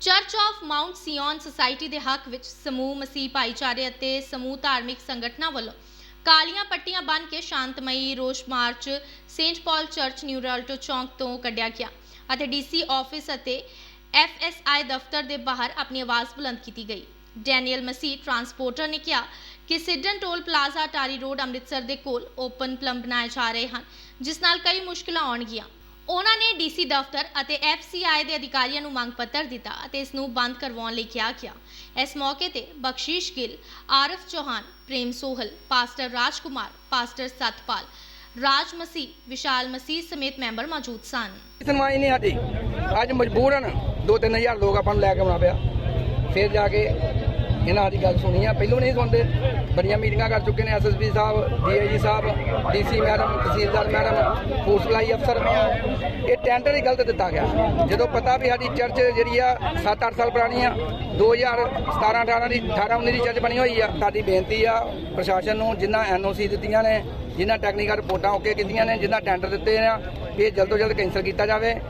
Church of Mount Zion society ਦੇ ਹੱਕ ਵਿੱਚ ਸਮੂਹ, ਮਸੀਹ, ਭਾਈਚਾਰੇ ਅਤੇ ਸਮੂਹ ਧਾਰਮਿਕ ਸੰਗਠਨਾਂ ਵੱਲੋਂ ਕਾਲੀਆਂ ਪੱਟੀਆਂ ਬੰਨ੍ਹ ਕੇ ਸ਼ਾਂਤਮਈ ਰੋਸ march Saint Paul church new Ralto Chowk ਤੋਂ ਕੱਢਿਆ ਗਿਆ ਅਤੇ ਡੀਸੀ ਆਫਿਸ ਅਤੇ ਐਫਐਸਆਈ ਦਫ਼ਤਰ ਦੇ ਬਾਹਰ ਆਪਣੀ ਆਵਾਜ਼ ਬੁਲੰਦ ਕੀਤੀ ਗਈ। ਡੈਨੀਅਲ ਮਸੀਹ ਟਰਾਂਸਪੋਰਟਰ ਨੇ ਕਿਹਾ ਕਿ ਸਿਡਨ ਟੋਲ ਪਲਾਜ਼ਾ ਟਾਰੀ ਰੋਡ ਅੰਮ੍ਰਿਤਸਰ ਦੇ ਕੋਲ ਓਪਨ ਪਲੰਬ ਬਣਾਏ ਜਾ ਰਹੇ ਹਨ, ਜਿਸ ਨਾਲ ਕਈ ਮੁਸ਼ਕਲਾਂ ਆਉਣਗੀਆਂ। ਉਹਨਾਂ ਨੇ ਡੀਸੀ ਦਫ਼ਤਰ ਅਤੇ ਐਫਸੀਆਈ ਦੇ ਅਧਿਕਾਰੀਆਂ ਨੂੰ ਮੰਗ ਪੱਤਰ ਦਿੱਤਾ ਅਤੇ ਇਸ ਨੂੰ ਬੰਦ ਕਰਵਾਉਣ ਲਈ ਕਿਹਾ ਗਿਆ। ਇਸ ਮੌਕੇ ਤੇ ਬਖਸ਼ੀਸ਼ ਗਿੱਲ, ਆਰਫ ਚੌਹਾਨ, ਪ੍ਰੇਮ ਸੋਹਲ, ਪਾਸਟਰ ਰਾਜਕੁਮਾਰ, ਪਾਸਟਰ ਸਤਪਾਲ, ਰਾਜ ਮਸੀਹ, ਵਿਸ਼ਾਲ ਮਸੀਹ ਸਮੇਤ ਮੈਂਬਰ ਮੌਜੂਦ ਸਨ। ਸੁਣਵਾਈ ਨਹੀਂ ਸਾਡੀ ਅੱਜ ਮਜਬੂਰਨ 2-3000 ਲੋਕ ਆਪਾਂ ਨੂੰ ਲੈ ਕੇ ਆਉਣਾ ਪਿਆ। ਫਿਰ ਜਾ ਕੇ ਇਹਨਾਂ ਦੀ ਗੱਲ ਸੁਣੀ ਆ। ਪਹਿਲੋਂ ਨਹੀਂ ਸੁਣਦੇ। ਬੜੀਆਂ ਮੀਟਿੰਗਾਂ ਕਰ ਚੁੱਕੇ ਨੇ ਐਸਐਸਪੀ ਸਾਹਿਬ ਡੀਆਈਜੀ ਸਾਹਿਬ ਡੀਸੀ ਮੈਡਮ, ਤਹਿਸੀਲਦਾਰ ਮੈਡਮ ਫੂਡ ਸਪਲਾਈ ਅਫਸਰ ਇਹ ਟੈਂਡਰ ਹੀ ਗਲਤ ਦਿੱਤਾ ਗਿਆ। ਜਦੋਂ ਪਤਾ ਵੀ ਸਾਡੀ ਚਰਚ ਜਿਹੜੀ ਆ 7-8 ਸਾਲ ਪੁਰਾਣੀ ਆ 2017 18 ਦੀ 18 19 ਦੀ ਚਰਚ ਬਣੀ ਹੋਈ ਆ। ਸਾਡੀ ਬੇਨਤੀ ਆ ਪ੍ਰਸ਼ਾਸਨ ਨੂੰ ਜਿਨ੍ਹਾਂ ਐਨਓਸੀ ਦਿੱਤੀਆਂ ਨੇ ਜਿਨ੍ਹਾਂ ਟੈਕਨੀਕਲ ਰਿਪੋਰਟਾਂ ਓਕੇ ਕੀਤੀਆਂ ਨੇ ਜਿਨ੍ਹਾਂ ਟੈਂਡਰ ਦਿੱਤੇ ਆ ਵੀ ਇਹ ਜਲਦ ਤੋਂ ਜਲਦ ਕੈਂਸਲ ਕੀਤਾ ਜਾਵੇ।